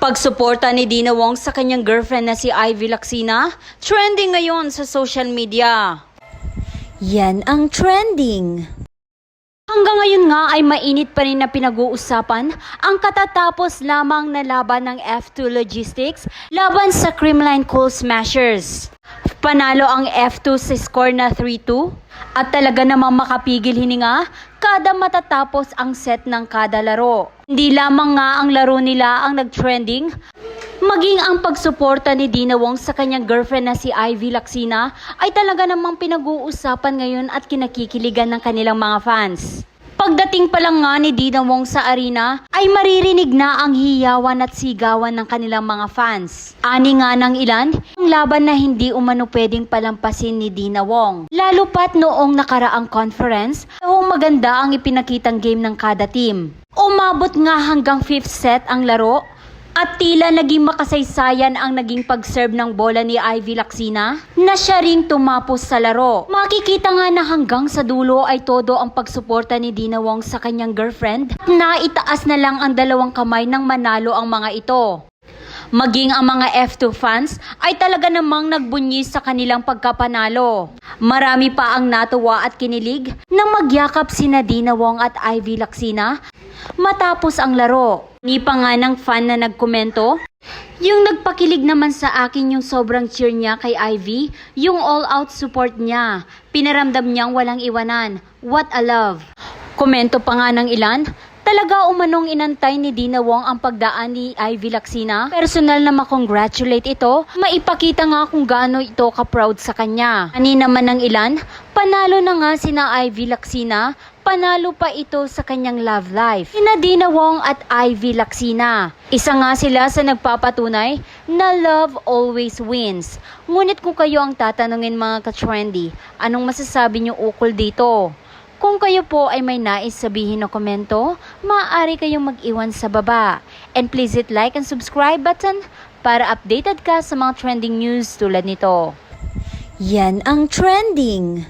Pagsuporta ni Dina Wong sa kanyang girlfriend na si Ivy Laxina, trending ngayon sa social media. Yan ang trending. Hanggang ngayon nga ay mainit pa rin na pinag-uusapan ang katatapos lamang na laban ng F2 Logistics laban sa Creamline Coal Smashers. Panalo ang F2 sa score na 3-2 at talaga namang makapigil hininga kada matatapos ang set ng kada laro. Hindi lamang nga ang laro nila ang nag-trending, maging ang pagsuporta ni Dina Wong sa kanyang girlfriend na si Ivy Laxina ay talaga namang pinag-uusapan ngayon at kinakikiligan ng kanilang mga fans. Pagdating pa lang nga ni Dina Wong sa arena, ay maririnig na ang hiyawan at sigawan ng kanilang mga fans. Ani nga ng ilan, laban na hindi umano pwedeng palampasin ni Dina Wong. Lalo pat noong nakaraang conference, noong maganda ang ipinakitang game ng kada team. Umabot nga hanggang 5th set ang laro at tila naging makasaysayan ang naging pag-serve ng bola ni Ivy Laxina na siya ring tumapos sa laro. Makikita nga na hanggang sa dulo ay todo ang pagsuporta ni Dina Wong sa kanyang girlfriend at naitaas na lang ang dalawang kamay nang manalo ang mga ito. Maging ang mga F2 fans ay talaga namang nagbunyis sa kanilang pagkapanalo. Marami pa ang natuwa at kinilig na magyakap sina Dina Wong at Ivy Laxina matapos ang laro. Ni pa nga ng fan na nagkomento, yung nagpakilig naman sa akin yung sobrang cheer niya kay Ivy, yung all-out support niya. Pinaramdam niyang walang iwanan. What a love. Komento pa nga ng ilan, talaga umanong inantay ni Dina Wong ang pagdaan ni Ivy Laxina. Personal na makongratulate ito, maipakita nga kung gaano ito ka-proud sa kanya. Ani naman ng ilan, panalo na nga sina Ivy Laxina, panalo pa ito sa kanyang love life. Sina Dina Wong at Ivy Laxina. Isa nga sila sa nagpapatunay na love always wins. Ngunit kung kayo ang tatanungin mga ka-trendy, anong masasabi niyo ukol dito? Kung kayo po ay may nais sabihin na komento, maaari kayong mag-iwan sa baba. And please hit like and subscribe button para updated ka sa mga trending news tulad nito. Yan ang trending.